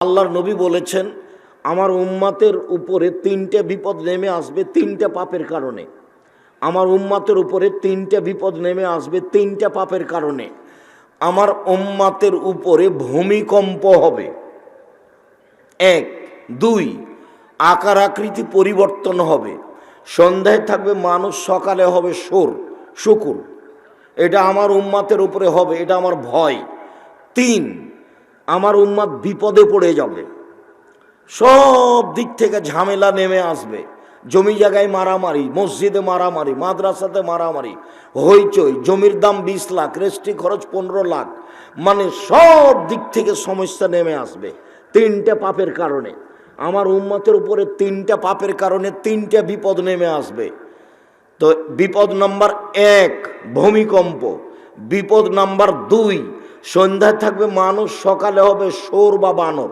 আল্লাহর নবী বলেছেন, আমার উম্মাতের উপরে তিনটে বিপদ নেমে আসবে তিনটে পাপের কারণে। আমার উম্মাতের উপরে তিনটে বিপদ নেমে আসবে তিনটে পাপের কারণে। আমার উম্মাতের উপরে ভূমিকম্প হবে। এক, দুই, আকার আকৃতি পরিবর্তন হবে। সন্ধ্যায় থাকবে মানুষ, সকালে হবে সোর শুকুর। এটা আমার উম্মাতের উপরে হবে, এটা আমার ভয়। তিন আমার উম্মাদ বিপদে পড়ে যাবে। সব দিক থেকে ঝামেলা নেমে আসবে। জমি জায়গায় মারামারি, মসজিদে মারামারি, মাদ্রাসাতে মারামারি, হইচই, জমির দাম বিশ লাখ রেস্ট্রি খরচ পনেরো লাখ মানে সব দিক থেকে সমস্যা নেমে আসবে তিনটে পাপের কারণে। আমার উম্মতের উপরে তিনটা পাপের কারণে তিনটে বিপদ নেমে আসবে। তো বিপদ নাম্বার এক, ভূমিকম্প। বিপদ নাম্বার দুই সন্ধ্যায় থাকবে মানুষ, সকালে হবে সোর বা বানর।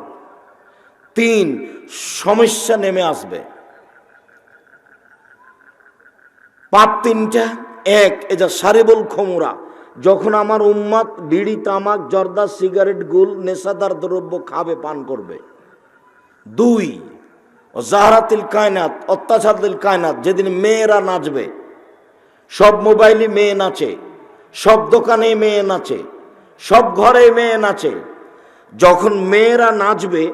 তিন, সমস্যা নেমে আসবে। পাপ তিনটা, এক এটা সারেবল খমুরা, যখন আমার উম্মাদ বিড়ি, তামাক, জর্দা, সিগারেট, গুল, নেশাদার দ্রব্য খাবে, পান করবে। দুই, জাহারাতিল কায়নাত, অত্যাচারতিল কায়নাত, যেদিন মেয়েরা নাচবে, সব মোবাইলে মেয়ে নাচে, সব দোকানে মেয়ে নাচে সব ঘরে মেয়ে নাচে। যখন মেয়েরা নাচবে,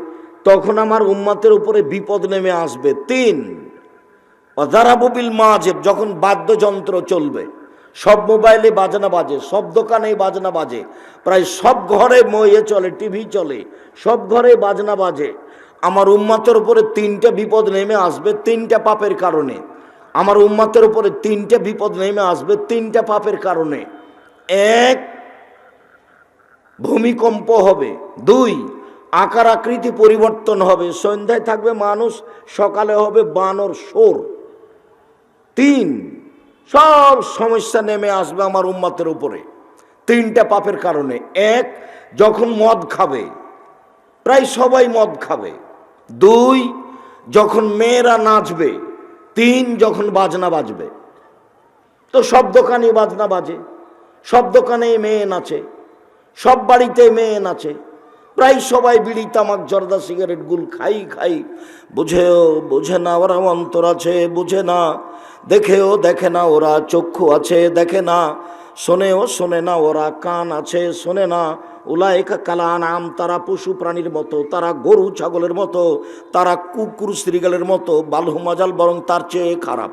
তখন আমার উম্মাতের উপরে বিপদ নেমে আসবে। তিন অজারাববিল মাজেব যখন বাদ্যযন্ত্র চলবে, সব মোবাইলে বাজনা বাজে, সব দোকানে বাজনা বাজে, প্রায় সব ঘরে ময়ে চলে, টিভি চলে, সব ঘরে বাজনা বাজে। আমার উম্মাতের উপরে তিনটে বিপদ নেমে আসবে, তিনটা পাপের কারণে। আমার উম্মাতের উপরে তিনটে বিপদ নেমে আসবে, তিনটা পাপের কারণে। এক ভূমিকম্প হবে। দুই, আকার আকৃতি পরিবর্তন হবে। সন্ধ্যায় থাকবে মানুষ, সকালে হবে বানর সোর তিন, সব সমস্যা নেমে আসবে আমার উম্মাতের উপরে। তিনটা পাপের কারণে। এক, যখন মদ খাবে, প্রায় সবাই মদ খাবে। দুই, যখন মেয়েরা নাচবে, তিন, যখন বাজনা বাজবে। তো সব দোকানে বাজনা বাজে, সব দোকানে মেয়ে নাচে। সব বাড়িতে মেয়ে নাচে প্রায় সবাই বিড়ি, তামাক, জর্দা, সিগারেট, গুল খাই খাই। বুঝেও, বুঝে না ওরা অন্তর আছে, বুঝে না। দেখেও দেখে না ওরা চক্ষু আছে, দেখে না। শোনেও শোনে না ওরা কান আছে, শোনে না। উলায়কা কালা নাম তারা পশু প্রাণীর মতো, তারা গরু ছাগলের মতো, তারা কুকুর শ্রীগালের মতো বালহুমাজাল বরং তার চেয়ে খারাপ।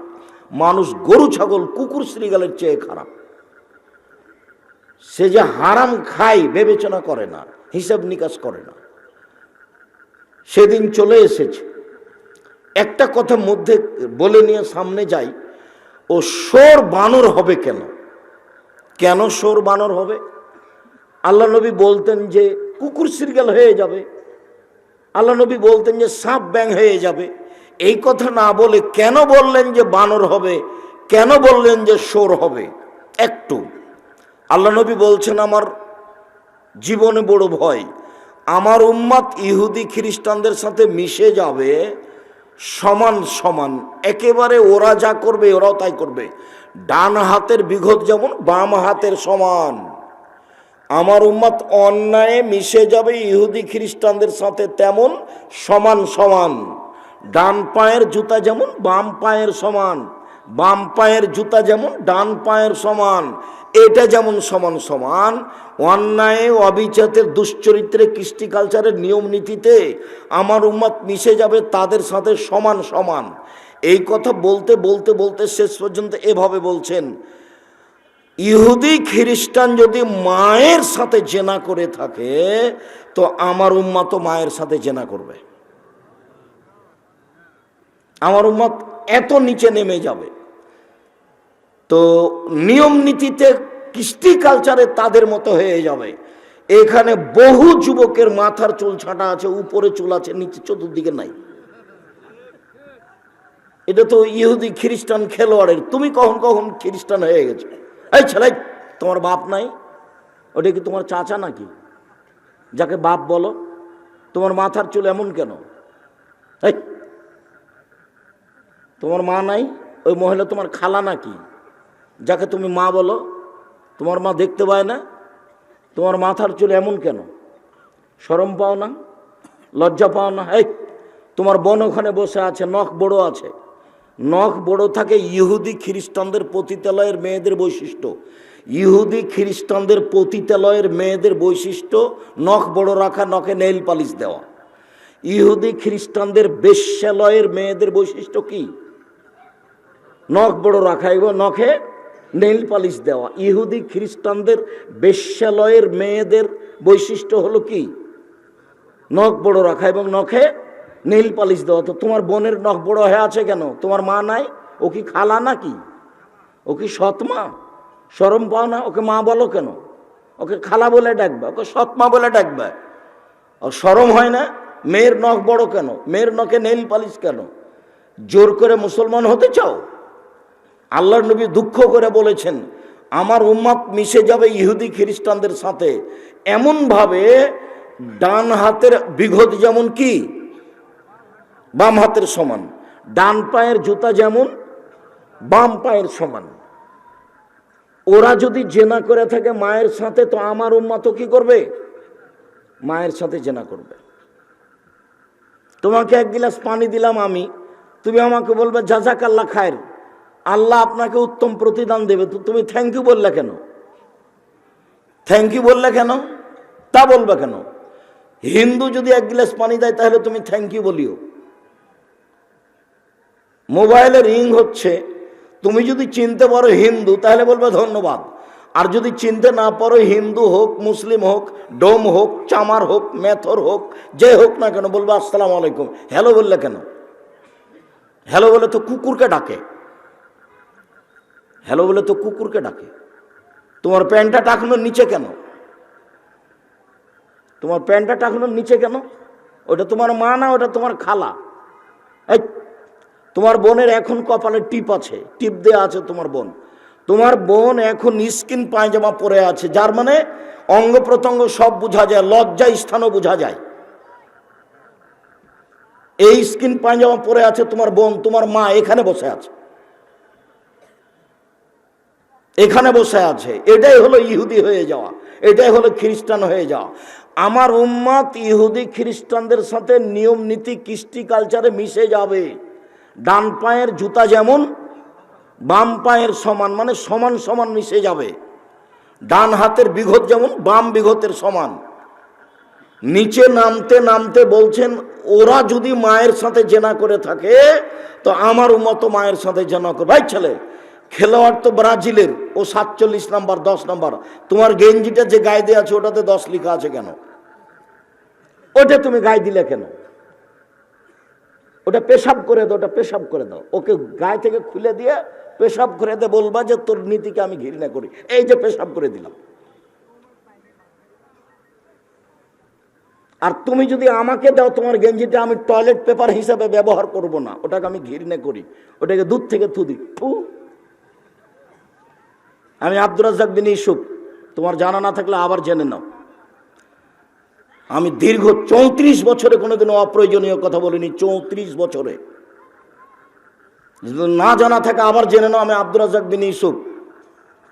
মানুষ গরু, ছাগল, কুকুর, শ্রীগালের চেয়ে খারাপ। সে যে হারাম খায় বিবেচনা করে না, হিসাব নিকাশ করে না। সেদিন চলে এসেছে। একটা কথা মধ্যে বলে নিয়ে সামনে যাই, ও সোর বানর হবে কেন? কেন সোর বানর হবে? আল্লাহ নবী বলতেন যে, কুকুর সিরগাল হয়ে যাবে। আল্লাহ নবী বলতেন যে, সাপ ব্যাং হয়ে যাবে। এই কথা না বলে কেন বললেন যে বানর হবে? কেন বললেন যে সোর হবে? একটু। আল্লাহ নবী বলছেন, আমার জীবনে বড় ভয়। আমার উম্মাদ ইহুদি খ্রিস্টানদের সাথে মিশে যাবে, সমান সমান। একেবারে ওরা যা করবে, ওরাও তাই করবে। ডান হাতের বিঘত যেমন, বাম হাতের সমান। আমার উম্মাদ অন্যায়ে মিশে যাবে ইহুদি খ্রিস্টানদের সাথে তেমন, সমান সমান। ডান পায়ের জুতা যেমন, বাম পায়ের সমান। বাম পায়ের জুতা যেমন, ডান পায়ের সমান। এটা যেমন সমান সমান, অন্যায় অবিচাতের দুশ্চরিত্রে কৃষ্টি কালচারের নিয়ম নীতিতে আমার উম্মাদ মিশে যাবে তাদের সাথে সমান সমান। এই কথা বলতে বলতে বলতে শেষ পর্যন্ত এভাবে বলছেন, ইহুদি, খ্রিস্টান যদি মায়ের সাথে জেনা করে থাকে, তো আমার উম্মা তো মায়ের সাথে জেনা করবে। আমার উম্মত এত নিচে নেমে যাবে। তো নিয়ম নীতিতে কৃষ্টি কালচারে তাদের মতো হয়ে যাবে। এখানে বহু যুবকের মাথার চুল ছাঁটা আছে, উপরে চুল আছে, নিচে চতুর্দিকে নাই। এটা তো ইহুদি খ্রিস্টান খেলোয়াড়ের। তুমি কখন কখন খ্রিস্টান হয়ে গেছো? এই ছেলে, তোমার বাপ নাই? ওটা কি তোমার চাচা নাকি? যাকে বাপ বলো, তোমার মাথার চুল এমন কেন? তোমার মা নাই? ওই মহিলা তোমার খালা নাকি? যাকে তুমি মা বলো, তোমার মা দেখতে পায় না, তোমার মাথার চুল এমন কেন? সরম পাও না? লজ্জা পাও না? এই, তোমার বন ওখানে বসে আছে, নখ বড় আছে। নখ বড় থাকে ইহুদি খ্রিস্টানদের পতিতালয়ের মেয়েদের বৈশিষ্ট্য। ইহুদি খ্রিস্টানদের পতিতালয়ের মেয়েদের বৈশিষ্ট্য, নখ বড় রাখা, নখে নেইল পালিশ দেওয়া। ইহুদি খ্রিস্টানদের বেশ্যালয়ের মেয়েদের বৈশিষ্ট্য কি? নখ বড় রাখা এবং নখে নেইল পালিশ দেওয়া। ইহুদি খ্রিস্টানদের বেশ্যালয়ের মেয়েদের বৈশিষ্ট্য হলো কি? নখ বড় রাখা এবং নখে নেইল পালিশ দেওয়া। তো তোমার বোনের নখ বড় হয়ে আছে কেন? তোমার মা নাই? ও কি খালা নাকি? ও কি সৎ মা? সরম পাও না? ওকে মা বলো কেন? ওকে খালা বলে ডাকবে, ওকে সৎ মা বলে ডাকবে। ও সরম হয় না? মেয়ের নখ বড় কেন? মেয়ের নখে নেইল পালিশ কেন? জোর করে মুসলমান হতে চাও? আল্লাহর নবী দুঃখ করে বলেছেন, আমার উম্মাত মিশে যাবে ইহুদি খ্রিস্টানদের সাথে। এমনভাবে ডান হাতের বিঘত যেমন কি, বাম হাতের সমান। ডান পায়ের জুতা যেমন, বাম পায়ের সমান। ওরা যদি জেনা করে থাকে মায়ের সাথে, তো আমার উম্মা তো কি করবে? মায়ের সাথে জেনা করবে। তোমাকে এক গিলাস পানি দিলাম আমি। তুমি আমাকে বলবে জাজাকাল্লা খায়ের। আল্লাহ আপনাকে উত্তম প্রতিদান দেবে। তো তুমি থ্যাংক ইউ বললে কেন? থ্যাংক ইউ বললে কেন? তা বলবে কেন? হিন্দু যদি এক গ্লাস পানি দেয়, তাহলে তুমি থ্যাংক ইউ বলিও। মোবাইলে রিং হচ্ছে, তুমি যদি চিনতে পারো হিন্দু, তাহলে বলবে ধন্যবাদ। আর যদি চিনতে না পারো হিন্দু হোক, মুসলিম হোক, ডোম হোক, চামার হোক, মেথর হোক, যে হোক না কেন, বলবে আসসালামু আলাইকুম। হ্যালো বললে কেন? হ্যালো বলে তো কুকুরকে ডাকে। হ্যালো বলে তো কুকুরকে ডাকে। তোমার প্যান্টটা টাকানোর নিচে কেন? তোমার প্যান্টটা টাকানোর নিচে কেন? ওটা তোমার মা না ওটা তোমার খালা? তোমার বোনের এখন কপালে টিপ আছে, টিপ দেওয়া আছে তোমার বোন। তোমার বোন এখন স্কিন পায়জামা পরে আছে, যার মানে অঙ্গ প্রত্যঙ্গ সব বোঝা যায়, লজ্জা স্থানও বোঝা যায়। এই স্কিন পায়জামা পরে আছে তোমার বোন, তোমার মা এখানে বসে আছে। এখানে বসে আছে। এটাই হলো ইহুদি হয়ে যাওয়া। এটাই হলো খ্রিস্টান হয়ে যাওয়া। আমার উম্মাত ইহুদি খ্রিস্টানদের সাথে নিয়ম, নীতি, কৃষ্টি, কালচারে মিশে যাবে। ডান পায়ের জুতা যেমন, বাম পায়ের সমান মানে সমান সমান মিশে যাবে। ডান হাতের বিঘত যেমন, বাম বিঘতের সমান। নিচে নামতে নামতে বলছেন, ওরা যদি মায়ের সাথে জেনা করে থাকে, তো আমার মতো মায়ের সাথে জেনা করে ভাই ছেলে খেলোয়াড় তো ব্রাজিলের, ও সাতচল্লিশ নাম্বার, দশ নাম্বার। তোমার গেঞ্জিটা যে গায়ে দেওয়া আছে, ওটাতে দশ লেখা আছে কেন? ওটা তুমি গায়ে দিলে কেন? ওটা পেশাব করে দাও, ওটা পেশাব করে দাও। ওকে গায়ে থেকে খুলে দিয়ে পেশাব করে দে বলবা যে, তোর নীতিকে আমি ঘৃণা করি। এই যে পেশাব করে দিলাম। আর তুমি যদি আমাকে দাও, তোমার গেঞ্জিটা আমি টয়লেট পেপার হিসাবে ব্যবহার করব না। ওটাকে আমি ঘৃণা করি। ওটাকে দুধ থেকে থু থুদি ফু। আমি আব্দুর রাজ্জাক বিন ইসুফ তোমার জানা না থাকলে আবার জেনে নাও। আমি দীর্ঘ চৌত্রিশ বছরে কোনোদিনও অপ্রয়োজনীয় কথা বলিনি, চৌত্রিশ বছরে। না জানা থাকে আবার জেনে নাও, আমি আব্দুর রাজ্জাক বিন ইসুফ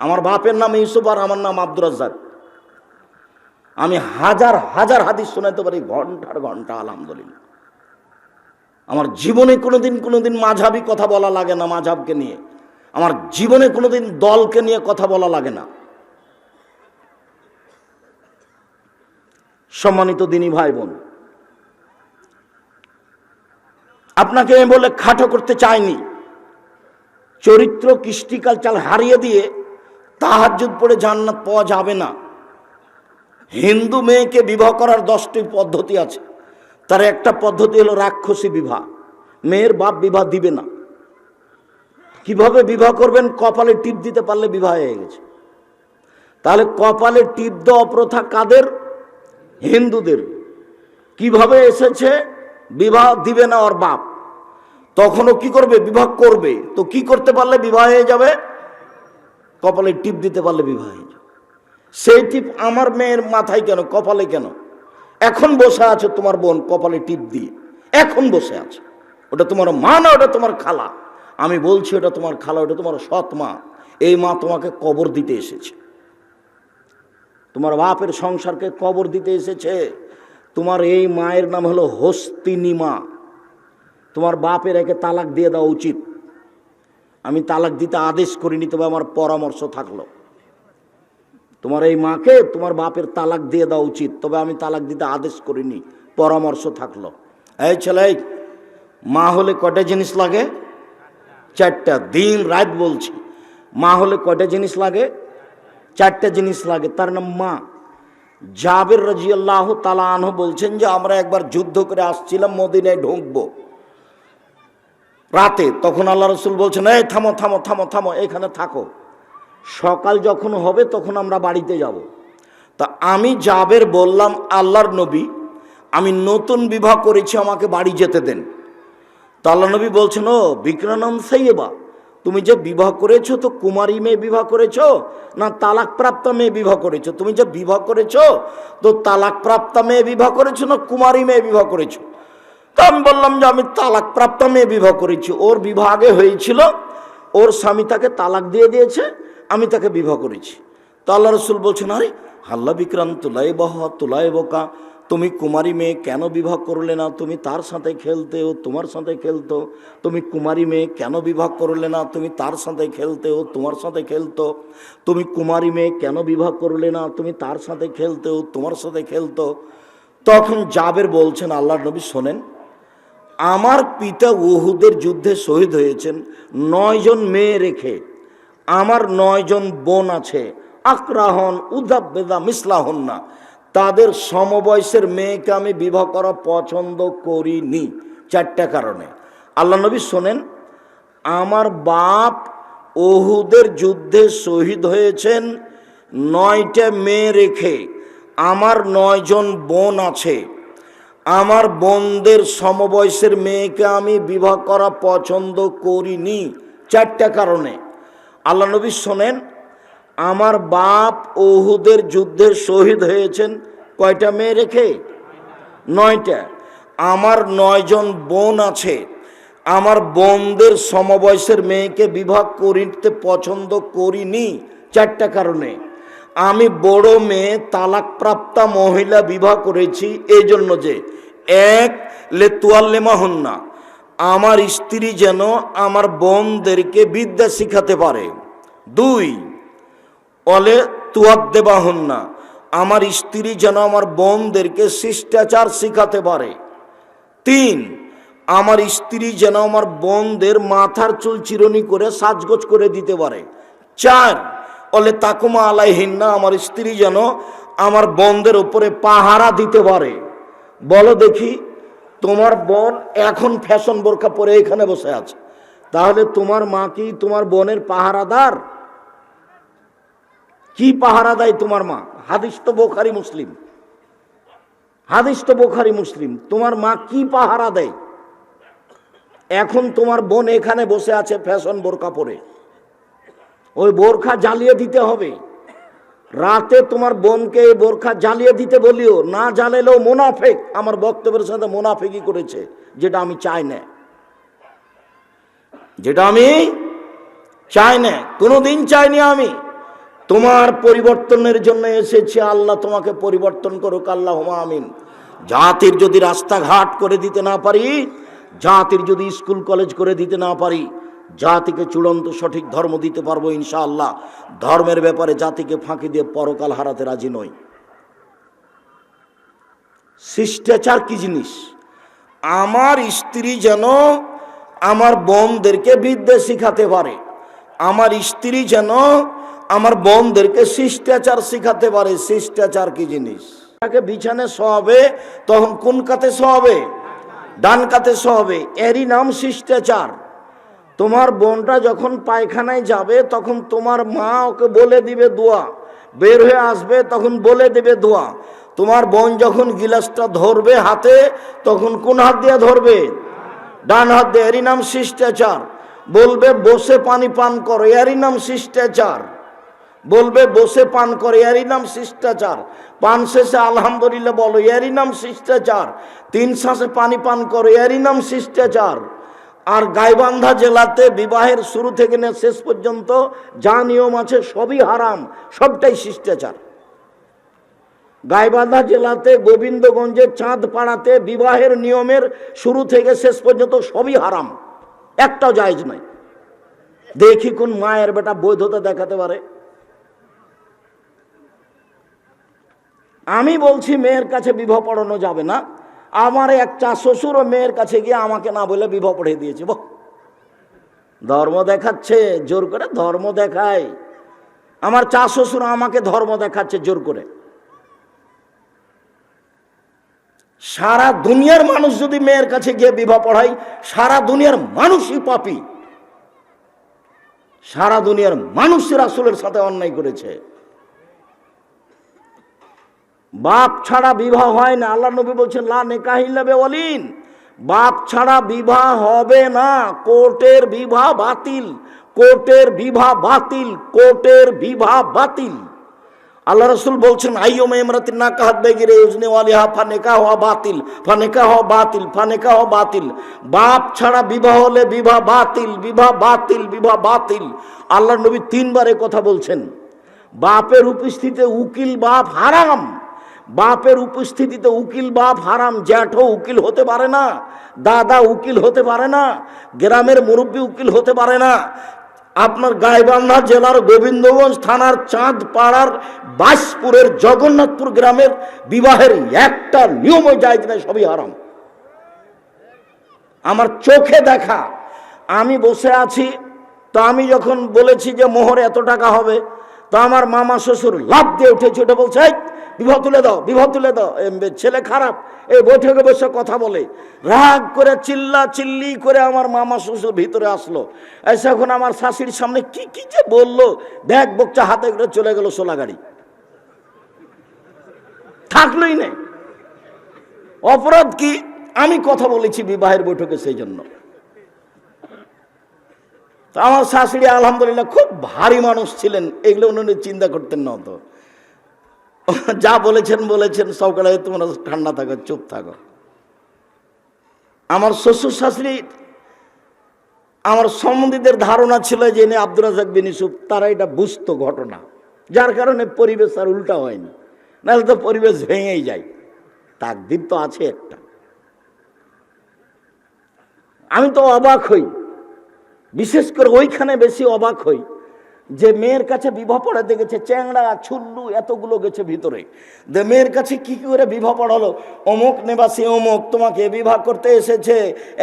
আমার বাপের নাম ইসুফ আর আমার নাম আব্দুর রাজ্জাক। আমি হাজার হাজার হাদিস শোনাতে পারি, ঘণ্টার ঘণ্টা, আলহামদুলিল্লাহ। আমার জীবনে কোনোদিন কোনোদিন মাঝাবি কথা বলা লাগে না মাঝাবকে নিয়ে। আমার জীবনে কোনোদিন দলকে নিয়ে কথা বলা লাগে না। সম্মানিত দিনী ভাই বোন আপনাকে আমি বলে খাটো করতে চাইনি। চরিত্র, কৃষ্টি কালচার হারিয়ে দিয়ে তাহাজুদ পড়ে জান্নাত পাওয়া যাবে না। হিন্দু মেয়েকে বিবাহ করার দশটি পদ্ধতি আছে। তার একটা পদ্ধতি হলো রাক্ষসী বিবাহ। মেয়ের বাপ বিবাহ দিবে না। কীভাবে বিবাহ করবেন? কপালে টিপ দিতে পারলে বিবাহ হয়ে গেছে। তাহলে কপালে টিপ দেওয়া প্রথা কাদের? হিন্দুদের। কীভাবে এসেছে? বিবাহ দিবে না ওর বাপ। তখনও কি করবে? বিবাহ করবে। তো কি করতে পারলে বিবাহ হয়ে যাবে? কপালে টিপ দিতে পারলে বিবাহ হয়ে যাবে। সেই টিপ আমার মেয়ের মাথায় কেন? কপালে কেন? এখন বসে আছে তোমার বোন কপালে টিপ দিয়ে। এখন বসে আছে। ওটা তোমার মা না? ওটা তোমার খালা? আমি বলছি ওটা তোমার খালা ওটা তোমার সৎ মা। এই মা তোমাকে কবর দিতে এসেছে। তোমার বাপের সংসারকে কবর দিতে এসেছে। তোমার এই মায়ের নাম হলো হস্তিনী মা তোমার বাপের একে তালাক দিয়ে দেওয়া উচিত। আমি তালাক দিতে আদেশ করিনি, তবে আমার পরামর্শ থাকল। তোমার এই মাকে তোমার বাপের তালাক দিয়ে দেওয়া উচিত, তবে আমি তালাক দিতে আদেশ করিনি, পরামর্শ থাকল। এই ছেলে, মা হলে কটা জিনিস লাগে? চারটা দিন, রাত বলছি। মা হলে কয়টা জিনিস লাগে? চারটা জিনিস লাগে, তার নাম মা। জাবের রাজিয়াল্লাহ তালা বলছেন যে, আমরা একবার যুদ্ধ করে আসছিলাম, মদিনায় ঢুকবো। রাতে তখন আল্লাহ রসুল বলছেন, এই থামো থামো থামো থামো, এখানে থাকো। সকাল যখন হবে তখন আমরা বাড়িতে যাব। তা আমি জাবের বললাম, আল্লাহর নবী, আমি নতুন বিবাহ করেছি, আমাকে বাড়ি যেতে দেন। তা নবী বলছেন, ও বিক্রানম সাইয়েবা, তুমি যে বিবাহ করেছ, তো কুমারী মেয়ে বিবাহ করেছ, না তালাক প্রাপ্ত মেয়ে বিবাহ করেছ? তুমি যে বিবাহ করেছ, তো তালাক প্রাপ্ত মেয়ে বিবাহ করেছ, না কুমারী মেয়ে বিবাহ করেছ? তো আমি বললাম যে, আমি তালাক প্রাপ্ত মেয়ে বিবাহ করেছি। ওর বিবাহ আগে হয়েছিল, ওর স্বামী তাকে তালাক দিয়ে দিয়েছে, আমি তাকে বিবাহ করেছি। তো আল্লাহ রসুল বলছেন, আরে, হাল্লা বিক্রান্ত তুলাই বহ তুলাই বোকা তুমি কুমারী মেয়ে কেন বিবাহ করলে না? তুমি তার সাথে খেলতে ও তোমার সাথে খেলতো। তুমি কুমারী মেয়ে কেন বিবাহ করলে না? তুমি তার সাথে খেলতে ও তোমার সাথে খেলতো। তুমি কুমারী মেয়ে কেন বিবাহ করলে না? তুমি তার সাথে খেলতে ও তোমার সাথে খেলতো। তখন জাবের বলছেন, আল্লাহ নবী শোনেন, আমার পিতা উহুদের যুদ্ধে শহীদ হয়েছেন নয়জন মেয়ে রেখে। আমার নয়জন বোন আছে। আকরাহন উদাবেদা মিসলাহন না তাদের সমবয়সের মেয়েকে আমি বিবাহ করা পছন্দ করিনি। চারটা কারণে। আল্লাহ নবী শোনেন, আমার বাপ ওহুদের যুদ্ধে শহীদ হয়েছেন, নয়টা মেয়ে রেখে। আমার নয়জন বোন আছে। আমার বোনদের সমবয়সের মেয়েকে আমি বিবাহ করা পছন্দ করিনি। চারটা কারণে। আল্লাহ নবী শোনেন আমার বাপ ওহুদের যুদ্ধে শহীদ হয়েছেন কয়টা মেয়ে রেখে? নয়টা। আমার নয়জন বোন আছে। আমার বোনদের সমবয়সের মেয়েকে বিবাহ করিতে পছন্দ করিনি চারটা কারণে। আমি বড় মেয়ে, তালাকপ্রাপ্তা মহিলা বিবাহ করেছি এই জন্য যে, এক, লেতুয়াল্লেমা হন না। আমার স্ত্রী যেন আমার বোনদেরকে বিদ্যা শিখাতে পারে। দুই অলে তুয়াদ দেবা হন না আমার স্ত্রী যেন আমার বোনদেরকে শিষ্টাচার শিখাতে পারে। তিন, আমার স্ত্রী যেন আমার বোনদের মাথার চুল চিরনি করে সাজগোজ করে দিতে পারে। চার, অলে তাকুমা না আমার স্ত্রী যেন আমার বোনদের উপরে পাহারা দিতে পারে। বলো দেখি, তোমার বোন এখন ফ্যাশন বোরখা পরে এখানে বসে আছে। তাহলে তোমার মা কি তোমার বোনের পাহারাদার? কি পাহারা দেয় তোমার মা? হাদিস তো বোখারি মুসলিম। হাদিস তো বোখারি মুসলিম। তোমার মা কি পাহারা দেয়? এখন তোমার বোন এখানে বসে আছে ফ্যাশন বোরকা পরে। ওই বোরখা জ্বালিয়ে দিতে হবে। রাতে তোমার বোনকে এই বোরখা জ্বালিয়ে দিতে বলিও, না জ্বালেলেও মোনাফেক। আমার বক্তব্যের সাথে মোনাফেকই করেছে, যেটা আমি চাই না। যেটা আমি চাই না, কোনোদিন চাইনি আমি। তোমার পরিবর্তনের জন্য এসেছে আল্লাহ, তোমাকে পরিবর্তন করুক আল্লাহ আমিন। জাতির যদি রাস্তাঘাট করে দিতে না পারি, জাতির যদি স্কুল, কলেজ করে দিতে না পারি, জাতিকে চূড়ান্ত সঠিক ধর্ম দিতে পারব ইনশাআল্লাহ। ধর্মের ব্যাপারে জাতিকে ফাঁকি দিয়ে পরকাল হারাতে রাজি নই। শিষ্টাচার কি জিনিস? আমার স্ত্রী যেন আমার বোনদেরকে বিদ্যা শিখাতে পারে, আমার স্ত্রী যেন আমার বোনদেরকে শিষ্টাচার শিখাতে পারে। শিষ্টাচার কি জিনিস? তাকে বিছানে শোয়াবে, তখন কোন কাতে শোয়াবে? ডান কাতে শোয়াবে। এরই নাম শিষ্টাচার। তোমার বোনটা যখন পায়খানায় যাবে, তখন তোমার মা ওকে বলে দিবে দোয়া। বের হয়ে আসবে, তখন বলে দেবে দোয়া। তোমার বোন যখন গিলাসটা ধরবে হাতে, তখন কোন হাত দিয়ে ধরবে? ডান হাত দিয়ে। এরই নাম শিষ্টাচার। বলবে, বসে পানি পান করো। এরই নাম শিষ্টাচার। বলবে, বসে পান করে, এরই নাম শিষ্টাচার। পান শেষে আলহামদুলিল্লাহ বলো, এরই নাম শিষ্টাচার। তিন শ্বাসে পানি পান করো, এরই নাম শিষ্টাচার। আর গাইবান্ধা জেলাতে বিবাহের শুরু থেকে নিয়ে শেষ পর্যন্ত যা নিয়ম আছে সবই হারাম, সবটাই শিষ্টাচার। গাইবান্ধা জেলাতে, গোবিন্দগঞ্জের চাঁদ পাড়াতে বিবাহের নিয়মের শুরু থেকে শেষ পর্যন্ত সবই হারাম, একটাও জায়জ নাই। দেখি কোন মায়ের বেটা বৈধতা দেখাতে পারে। আমি বলছি মেয়ের কাছে বিবাহ পড়ানো যাবে না। আমার এক চা শ্বশুর ও মেয়ের কাছে গিয়ে আমাকে না বলে বিবাহ পড়িয়ে দিয়েছে। বহ! ধর্ম দেখাচ্ছে, জোর করে ধর্ম দেখায়। আমার চা শ্বশুর আমাকে ধর্ম দেখাচ্ছে, জোর করে। সারা দুনিয়ার মানুষ যদি মেয়ের কাছে গিয়ে বিবাহ পড়াই সারা দুনিয়ার মানুষই পাপি। সারা দুনিয়ার মানুষ রাসুলের সাথে অন্যায় করেছে। বাপ ছাড়া বিবাহ হয় না। আল্লাহ নবী বলছেন, লা নেকাহিল্লাবে অলিন বাপ ছাড়া বিবাহ হবে না। কোর্টের বিবাহ বাতিল। কোর্টের বিবাহ বাতিল। কোর্টের বিবাহ বাতিল। আল্লাহ রসুল বলছেন আইয়ম ইমরাতিন না কাহাত বেগিরে ইউজনে ওয়ালিহা ফানেকা হওয়া বাতিল। ফানেকা হওয়া বাতিল। ফানেকা হওয়া বাতিল। বাপ ছাড়া বিবাহ হলে বিবাহ বাতিল বিবাহ বাতিল বিবাহ বাতিল। আল্লাহ নবী তিনবারে কথা বলছেন। বাপের উপস্থিতিতে উকিল বাপ হারাম। বাপের উপস্থিতিতে উকিল বাপ হারাম জ্যাঠও উকিল হতে পারে না দাদা উকিল হতে পারে না গ্রামের মুরব্বী উকিল হতে পারে না। আপনার গাইবান্ধা জেলার গোবিন্দগঞ্জ থানার চাঁদ পাড়ার বাসপুরের জগন্নাথপুর গ্রামের বিবাহের একটা নিয়মই যায় না সবই হারাম। আমার চোখে দেখা আমি বসে আছি তো আমি যখন বলেছি যে মোহর এত টাকা হবে তো আমার মামা শ্বশুর লাভ দিয়ে উঠেছে ওটা বলছে "এই, বিবাহ তুলে দাও বিবাহ তুলে দাও। ছেলে খারাপ এই বৈঠকে বসে কথা বলে। রাগ করে চিল্লা চিল্লি করে আমার মামা শ্বশুর ভিতরে আসলো। এসে এখন আমার শাশুড়ির সামনে কি কি যে বলল? ব্যাগ বকচা হাতে করে চলে গেল সোলা গাড়ি। থাকলোই নেই অপরাধ কি? আমি কথা বলেছি বিবাহের বৈঠকে সেই জন্য। আমার শাশুড়ি আলহামদুলিল্লাহ খুব ভারী মানুষ ছিলেন, এগুলো উনি চিন্তা করতেন না তো যা বলেছেন বলেছেন সকালে তোমরা ঠান্ডা থাকো, চুপ থাকো। আমার শ্বশুর শাশুড়ি, আমার সম্বন্ধীদের ধারণা ছিল যে এনে আব্দুল রাজাক বিন ইউসুফ, তারা এটা বুঝতো ঘটনা। যার কারণে পরিবেশ আর উল্টা হয়নি। নাহলে তো পরিবেশ ভেঙেই যায়। তাকদির তো আছে একটা। আমি তো অবাক হই। বিশেষ করে ওইখানে বেশি অবাক হই। যে মেয়ের কাছে বিবাহ পড়াতে গেছে, চ্যাংড়া, ছুল্লু, এতগুলো গেছে ভিতরে। যে মেয়ের কাছে কি করে বিবাহ পড়ালো? অমুক নেবাসী, অমুক তোমাকে বিবাহ করতে এসেছে,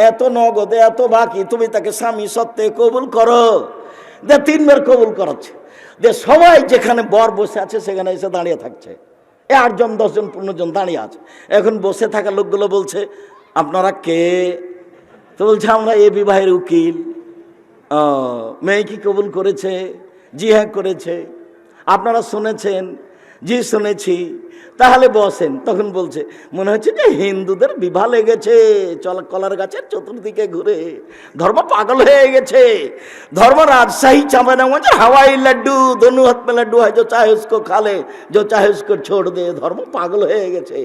এত নগদ, এত বাকি, তুমি তাকে স্বামী সত্ত্বে কবুল করো। যে তিনবার কবুল করাচ্ছে। যে সবাই যেখানে বর বসে আছে, সেখানে এসে দাঁড়িয়ে থাকছে। এ আটজন, দশজন পনেরো জন দাঁড়িয়ে আছে। এখন বসে থাকা লোকগুলো বলছে, আপনারা কে? তো বলছে, আমরা এ বিবাহের উকিল। মেয়ে কি কবুল করেছে? জি হ্যাঁ করেছে। আপনারা শুনেছেন, জি শুনেছি। তাহলে বসেন। তখন বলছে, মনে হচ্ছে যে হিন্দুদের বিবাহ লেগেছে। চল কলার গাছের চতুর্দিকে ঘুরে। ধর্ম পাগল হয়ে গেছে। ধর্ম রাজশাহী চামানাগঞ্জের হাওয়াই লাড্ডু দনু হাতমে লাড্ডু হয়, যো চাহে উসকো খালে, যো চাহে উসকো ছোড় দে। ধর্ম পাগল হয়ে গেছে।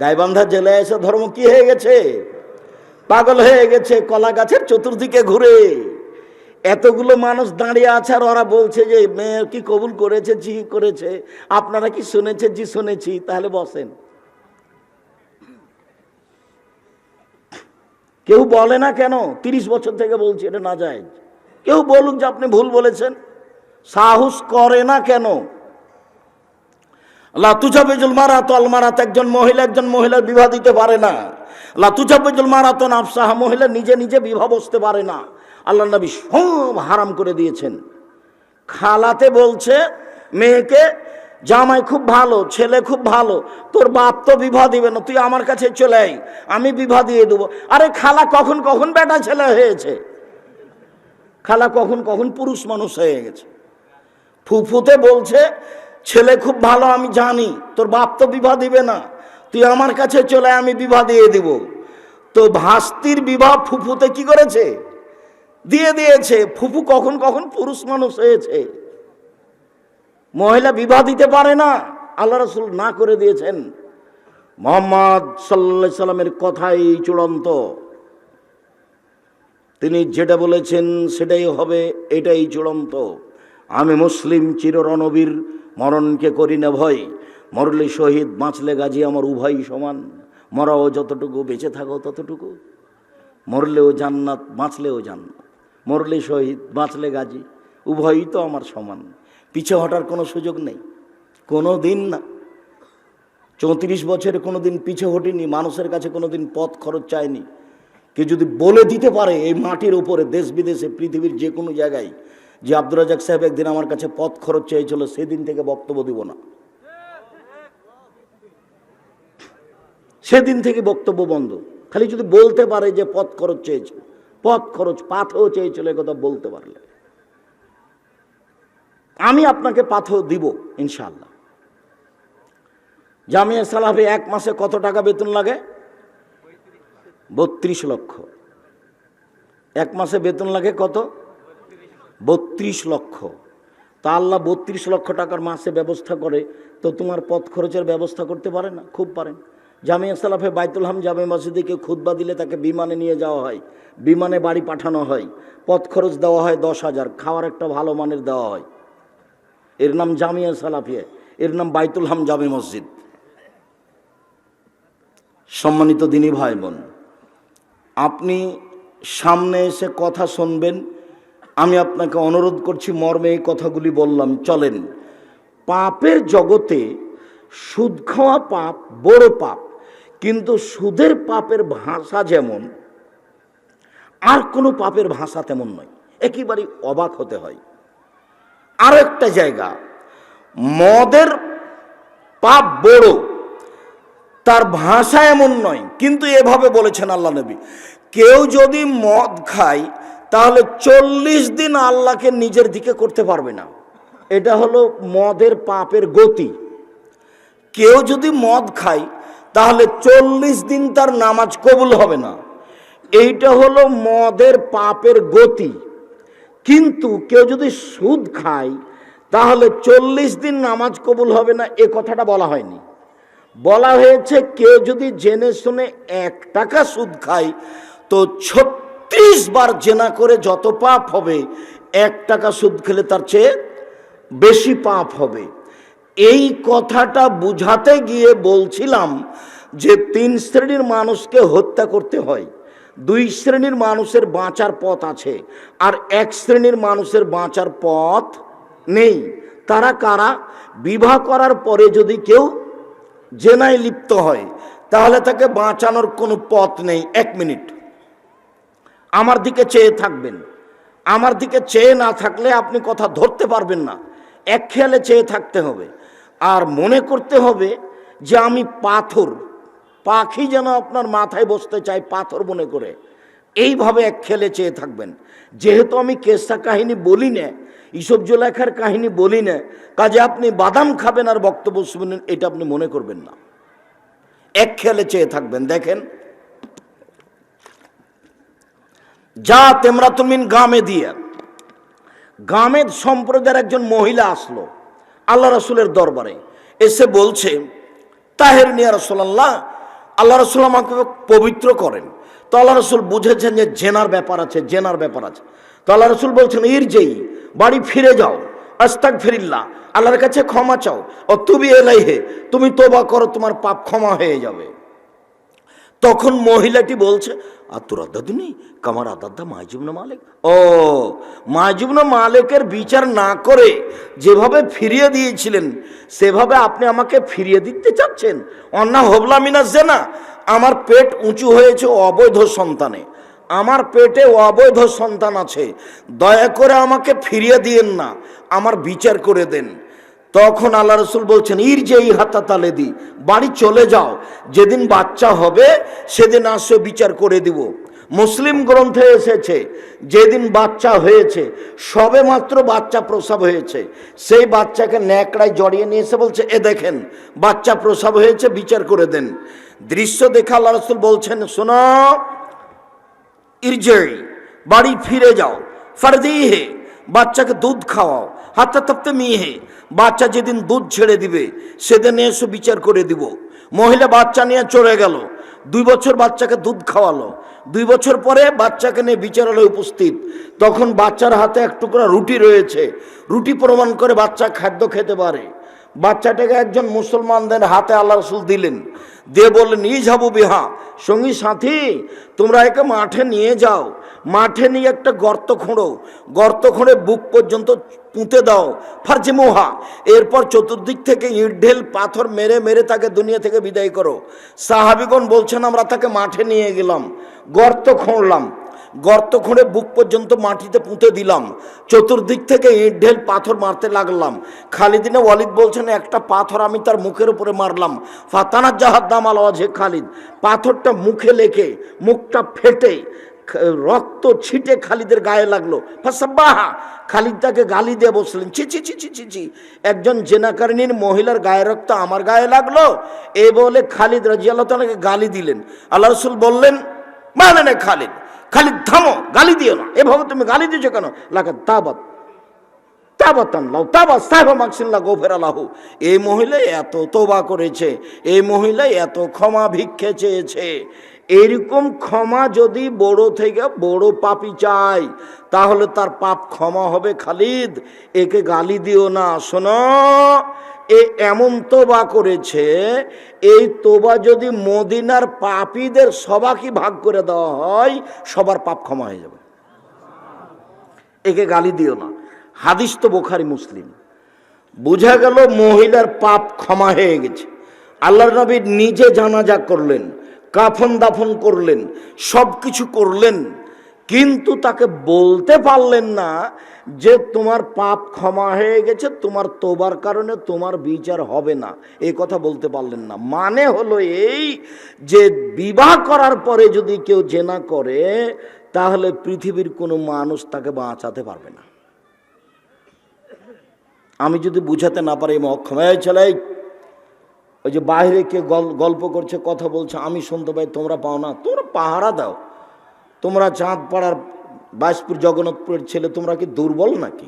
গাইবান্ধা জেলায় এসে ধর্ম কি হয়ে গেছে? পাগল হয়ে গেছে কলা গাছের চতুর্দিকে ঘুরে। এতগুলো মানুষ দাঁড়িয়ে আছে আর ওরা বলছে যে, মেয়ে কি কবুল করেছে? জি করেছে। আপনারা কি শুনেছে? জি শুনেছি। তাহলে বসেন। কেউ বলে না কেন? তিরিশ বছর থেকে বলছি, এটা না যায় কেউ বলুক যে, আপনি ভুল বলেছেন। সাহস করে না কেন? লাতুজাবেজুল মারাত আল একজন মহিলা একজন মহিলার বিবাহ দিতে পারে না। লাতুজাবেজুল মারাত নাফসাহা, মহিলা নিজে নিজে বিবাহ বসতে পারে না। আল্লাহ নবী সব হারাম করে দিয়েছেন। খালাতে বলছে, মেয়েকে জামাই খুব ভালো, ছেলে খুব ভালো, তোর বাপ তো বিবাহ দিবে না, তুই আমার কাছে চলে আই আমি বিবাহ দিয়ে দেবো। আরে খালা কখন কখন বেটা ছেলে হয়েছে? খালা কখন কখন পুরুষ মানুষ হয়ে গেছে। ফুফুতে বলছে, ছেলে খুব ভালো, আমি জানি, তোর বাপ তো বিবাহ দিবে না, তুই আমার কাছে চলে আমি বিবাহ দিয়ে দিব। তো ভাস্তির বিবাহ ফুফুতে কি করেছে? দিয়ে দিয়েছে, ফুফু কখন কখন পুরুষ মানুষ হয়েছে। মহিলা বিবাহ দিতে পারে না, আল্লাহ রসুল না করে দিয়েছেন। মোহাম্মদ সাল্লা সাল্লামের কথাই চূড়ান্ত। তিনি যেটা বলেছেন সেটাই হবে, এটাই চূড়ান্ত। আমি মুসলিম চির রণবীর মরণকে করি না ভয়। মরলে শহীদ, বাঁচলে গাজী আমার উভয়ই সমান। মরাও যতটুকু, বেঁচে থাকো ততটুকু। মরলেও জান্নাত, বাঁচলেও জান্নাত। মরলে শহীদ, বাঁচলে গাজী। উভয়ই তো আমার সমান। পিছে হটার কোনো সুযোগ নেই। কোনো দিন না। চৌত্রিশ বছরে কোনো দিন পিছে হটিনি। মানুষের কাছে কোনো দিন পথ খরচ চায়নি। কেউ যদি বলে দিতে পারে, এই মাটির উপরে দেশ বিদেশে, পৃথিবীর যে কোনো জায়গায়, যে আব্দুর রাজাক সাহেব একদিন আমার কাছে পথ খরচ চেয়েছিল সেদিন থেকে বক্তব্য দিব না। সেদিন থেকে বক্তব্য বন্ধ। খালি যদি বলতে পারে যে পথ খরচ চেয়েছে পথ খরচ পাথেও চেয়েছিল কথা বলতে পারলে। আমি আপনাকে পাথেও দিব, ইনশাআল্লাহ। জামিয়া সালাফে এক মাসে কত টাকা বেতন লাগে? বত্রিশ লক্ষ। এক মাসে বেতন লাগে কত? বত্রিশ লক্ষ। তা আল্লাহ বত্রিশ লক্ষ টাকার মাসে ব্যবস্থা করে, তো তোমার পথ খরচের ব্যবস্থা করতে পারে না? খুব পারেন। জামিয়া সালাফে বাইতুল হাম জামে মসজিদে কেউ খুতবা দিলে তাকে বিমানে নিয়ে যাওয়া হয়। বিমানে বাড়ি পাঠানো হয়। পথ খরচ দেওয়া হয় দশ হাজার। খাওয়ার একটা ভালো মানের দেওয়া হয়। এর নাম জামিয়া সালাফিয়া। এর নাম বাইতুল হাম জামে মসজিদ। সম্মানিত দিনী ভাই বোন আপনি সামনে এসে কথা শুনবেন। আমি আপনাকে অনুরোধ করছি, মর্মে এই কথাগুলি বললাম। চলেন, পাপের জগতে সুদ খাওয়া পাপ, বড় পাপ। কিন্তু সুদের পাপের ভাষা যেমন, আর কোনো পাপের ভাষা তেমন নয়। একেবারেই অবাক হতে হয়। আর একটা জায়গা, মদের পাপ বড়, তার ভাষা এমন নয়, কিন্তু এভাবে বলেছেন আল্লাহ নবী, কেউ যদি মদ খায়, তাহলে চল্লিশ দিন আল্লাহকে নিজের দিকে করতে পারবে না। এটা হলো মদের পাপের গতি। কেউ যদি মদ খায় তাহলে চল্লিশ দিন তার নামাজ কবুল হবে না। এইটা হলো মদের পাপের গতি। কিন্তু কেউ যদি সুদ খায়, তাহলে চল্লিশ দিন নামাজ কবুল হবে না, এ কথাটা বলা হয়নি। বলা হয়েছে, কেউ যদি জেনে শুনে এক টাকা সুদ খায়, তো ছত্রিশ বার জেনা করে যত পাপ হবে, এক টাকা সুদ খেলে তার চেয়ে বেশি পাপ হবে। এই কথাটা বুঝাতে গিয়ে বলছিলাম যে তিন শ্রেণির মানুষকে হত্যা করতে হয়। দুই শ্রেণির মানুষের বাঁচার পথ আছে আর এক শ্রেণির মানুষের বাঁচার পথ নেই। তারা কারা? বিবাহ করার পরে যদি কেউ জেনায় লিপ্ত হয়, তাহলে তাকে বাঁচানোর কোনো পথ নেই। এক মিনিট। আমার দিকে চেয়ে থাকবেন। আমার দিকে চেয়ে না থাকলে আপনি কথা ধরতে পারবেন না। এক খেয়ালে চেয়ে থাকতে হবে। আর মনে করতে হবে যে আমি পাথর। পাখি যেন আপনার মাথায় বসতে চাই পাথর মনে করে। এইভাবে এক খেলে চেয়ে থাকবেন। যেহেতু আমি কেসা কাহিনী বলি না, ইসব জোলেখার কাহিনী বলি না, কাজে আপনি বাদাম খাবেন আর বক্তব্য শুনবেন, এটা আপনি মনে করবেন না। এক খেলে চেয়ে থাকবেন, দেখেন। যা তেমরা তুমিন গামে দিয়ে গামেদ সম্প্রদায়ের একজন মহিলা আসলো। আল্লাহ রসুলের দরবারে এসে বলছে, তাহের নিয়া রসোল্লাহ আল্লাহ রসুল আমাকে পবিত্র করেন। তো আল্লাহ রসুল বুঝেছেন যে জেনার ব্যাপার আছে, জেনার ব্যাপার আছে। তো আল্লাহ রসুল বলছেন ইর যেই বাড়ি ফিরে যাও আস্তাক ফিরিল্লা আল্লাহর কাছে ক্ষমা চাও। ও তুমি এলাই হে তুমি তোবা করো, তোমার পাপ ক্ষমা হয়ে যাবে। তখন মহিলাটি বলছে আর তোর আদাদিনী কামার আদাদ্দা মাইজুবনা মালিক? ও মাইজুবনা মালিকের বিচার না করে যেভাবে ফিরিয়ে দিয়েছিলেন, সেভাবে আপনি আমাকে ফিরিয়ে দিতে চাচ্ছেন? অন্না হবলা মিনা না আমার পেট উঁচু হয়েছে অবৈধ সন্তানে। আমার পেটে অবৈধ সন্তান আছে। দয়া করে আমাকে ফিরিয়ে দিয়েন না। আমার বিচার করে দেন। তখন আল্লাহ রসুল বলছেন ইর যে এই হাতা তালে দি বাড়ি চলে যাও, যেদিন বাচ্চা হবে, সেদিন আসে, বিচার করে দিব। মুসলিম গ্রন্থে এসেছে, যেদিন বাচ্চা হয়েছে, সবে মাত্র বাচ্চা প্রসব হয়েছে। সেই বাচ্চাকে ন্যাকড়ায় জড়িয়ে নিয়ে এসে বলছে, এ দেখেন, বাচ্চা প্রসব হয়েছে, বিচার করে দেন। দৃশ্য দেখে আল্লাহ রসুল বলছেন, শোনো, ইরজে বাড়ি ফিরে যাও। ফারদি হে বাচ্চাকে দুধ খাওয়াও। হাতটা তাপতে মেয়ে বাচ্চা যেদিন দুধ ছেড়ে দিবে, সেদিন এসে বিচার করে দিব। মহিলা বাচ্চা নিয়ে চলে গেল। দুই বছর বাচ্চাকে দুধ খাওয়ালো। দুই বছর পরে বাচ্চাকে নিয়ে বিচারালয়ে উপস্থিত। তখন বাচ্চার হাতে এক টুকরা রুটি রয়েছে। রুটি প্রমাণ করে বাচ্চা খাদ্য খেতে পারে। বাচ্চাটাকে একজন মুসলমানদের হাতে আল্লাহ রসুল দিলেন। দিয়ে বললেন, ই যাব বিহা, সঙ্গী সাথী, তোমরা একে মাঠে নিয়ে যাও। মাঠে নিয়ে একটা গর্ত খোঁড়ো। গর্ত খোঁড়ে বুক পর্যন্ত পুঁতে দাও। ফার্জি মোহা। এরপর চতুর্দিক থেকে ইট, ঢেল, পাথর মেরে মেরে তাকে দুনিয়া থেকে বিদায় করো। সাহাবিগণ বলছেন, আমরা তাকে মাঠে নিয়ে গেলাম। গর্ত খুঁড়লাম। গর্ত খুঁড়ে বুক পর্যন্ত মাটিতে পুঁতে দিলাম। চতুর্দিক থেকে ইট, ঢেল, পাথর মারতে লাগলাম। খালিদিনে ওয়ালিদ বলছেন, একটা পাথর আমি তার মুখের উপরে মারলাম। ফাতানার জাহাদ দাম আলাওয়াজ হে খালিদ। পাথরটা মুখে লেখে, মুখটা ফেটে। রক্ত ছিটে খালিদের গায়ে লাগল। খালিদ তাকে গালি দিয়ে বসলেন, ছি ছি ছি ছি ছি ছি, একজন জেনাকারিনীর মহিলার গায়ে রক্ত আমার গায়ে লাগল? এ বলে খালিদ রাজিয়াল্লাহ তালাকে গালি দিলেন। আল্লাহ রসুল বললেন মানে না খালিদ খালিদ থামো, গালি দিও না। এভাবে তুমি গালি দিয়েছ কেন? লাগা তাবাত এই মহিলা এত তোবা করেছে, এই মহিলা এত ক্ষমা ভিক্ষে চেয়েছে। এরকম ক্ষমা যদি বড় থেকে বড় পাপি চাই তাহলে তার পাপ ক্ষমা হবে খালিদ। একে গালি দিও না। শোনো, এ এমন তোবা করেছে, এই তোবা যদি মদিনার পাপীদের সবাকে ভাগ করে দেওয়া হয়, সবার পাপ ক্ষমা হয়ে যাবে। একে গালি দিও না। হাদিস তো বোখারি মুসলিম। বোঝা গেল মহিলার পাপ ক্ষমা হয়ে গেছে। আল্লাহর নবী নিজে জানাজা করলেন। কাফন দাফন করলেন সব কিছু করলেন কিন্তু তাকে বলতে পারলেন না যে তোমার পাপ ক্ষমা হয়ে গেছে তোমার তোবার কারণে তোমার বিচার হবে না। এই কথা বলতে পারলেন না। মানে হলো এই যে বিবাহ করার পরে যদি কেউ জেনা করে তাহলে পৃথিবীর কোনো মানুষ তাকে বাঁচাতে পারবে না। আমি যদি বুঝাতে না পারি অক্ষম এই ছেলে এই, ওই যে বাইরে কে গল- গল্প করছে, কথা বলছে, আমি শুনতে পাই, তোমরা পাও না। তোমরা পাহারা দাও। তোমরা চাঁদ পাড়ার বাইশপুর জগন্নাথপুরের ছেলে, তোমরা কি দুর্বল নাকি?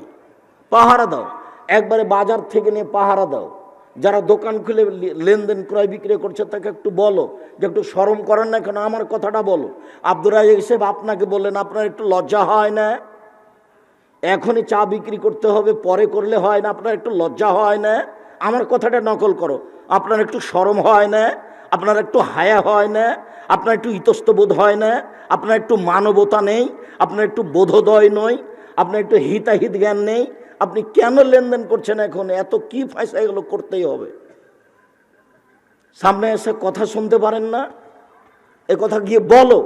পাহারা দাও। একবারে বাজার থেকে নিয়ে পাহারা দাও। যারা দোকান খুলে লেনদেন, ক্রয়, বিক্রয় করছে, তাকে একটু বলো। যে একটু সরম করেন না কেন, আমার কথাটা বলো। আব্দুর রাজাক সাহেব আপনাকে বললেন, আপনার একটু লজ্জা হয় না? এখনই চা বিক্রি করতে হবে, পরে করলে হয় না, আপনার একটু লজ্জা হয় না? আমার কথাটা নকল করো। আপনার একটু সরম হয় না? আপনার একটু হায়া হয় না? আপনার একটু ইতস্তবোধ হয় না? আপনার একটু মানবতা নেই? আপনার একটু বোধোদয় নয় আপনার একটু হিতাহিত জ্ঞান নেই? আপনি কেন লেনদেন করছেন এখন? এত কি ফায়সা এগুলো করতেই হবে? সামনে এসে কথা শুনতে পারেন না? এ কথা গিয়ে বলো।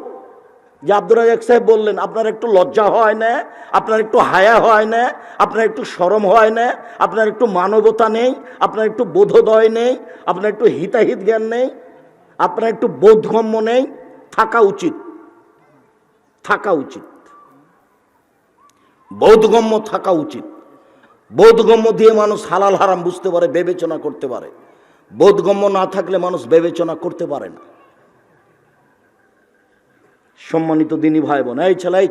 যে আব্দুর রাজাক সাহেব বললেন, আপনার একটু লজ্জা হয় না? আপনার একটু হায়া হয় না? আপনার একটু শরম হয় না? আপনার একটু মানবতা নেই? আপনার একটু বোধোদয় নেই? আপনার একটু হিতাহিত জ্ঞান নেই? আপনার একটু বোধগম্য নেই? থাকা উচিত। থাকা উচিত। বোধগম্য থাকা উচিত। বোধগম্য দিয়ে মানুষ হালাল হারাম বুঝতে পারে, বিবেচনা করতে পারে। বোধগম্য না থাকলে মানুষ বিবেচনা করতে পারে না। সম্মানিত দিনী ভাই বোন এই ছেলাই